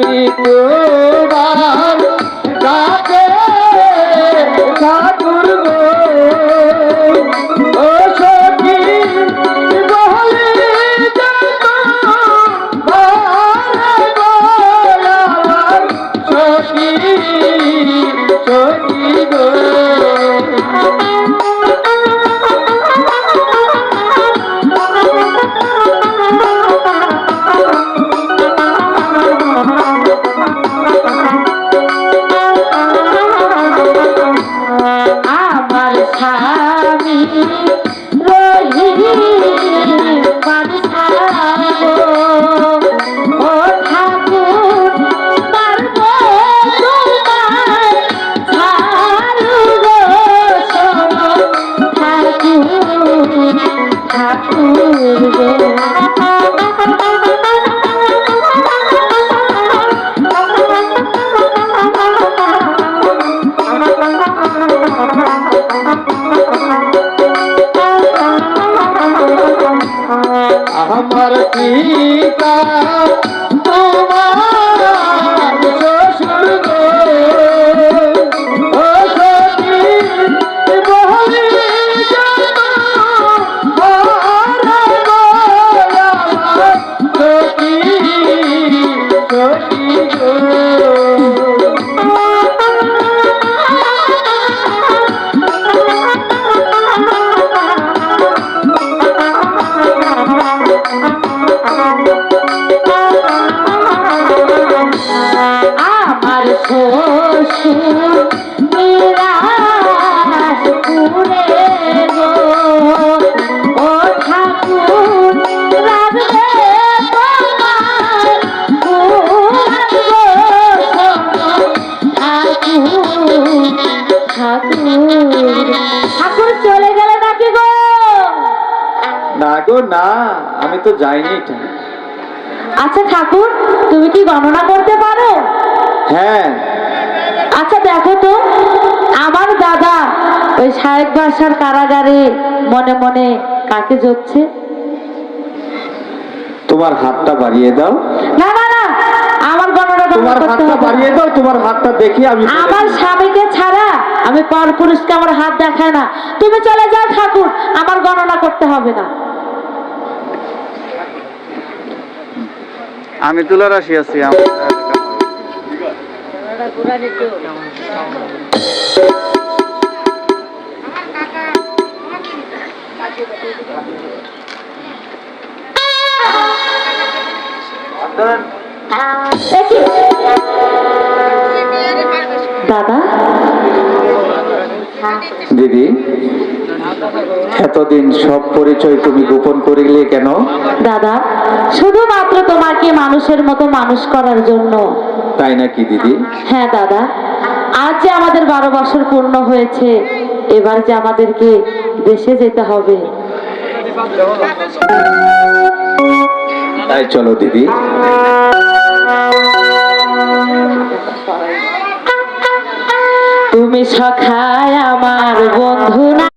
আমি তোমার আমার পিতা তোমার শ্বশুর গো না গো না আমি তো যাইনি। আচ্ছা ঠাকুর তুমি কি গণনা করতে পারো? হ্যাঁ। আচ্ছা দেখো তো আমার দাদা ওই সাহেব বাসার কারাগারে মনে মনে কাকে জপছে? তোমার হাতটা বাড়িয়ে দাও। না না না আমার গণনা তোমার হাতটা বাড়িয়ে দাও তোমার হাতটা দেখি আমি আমার স্বামীকে ছাড়া আমি পর পুরুষকে আমার হাত দেখায় না। তুমি চলে যাও ঠাকুর আমার গণনা করতে হবে না। আমি তুলা রাশি আছি? দাদা দিদি এতদিন সব পরিচয় তুমি গোপন করিলে কেন? দাদা শুধুমাত্র তোমাকে মানুষের মতো মানুষ করার জন্য। তাই নাকি দিদি? হ্যাঁ দাদা আজ যে আমাদের বারো বছর পূর্ণ হয়েছে এবার যে আমাদেরকে দেশে যেতে হবে। তাই চলো দিদি। তুমি সখায় আমার বন্ধু না।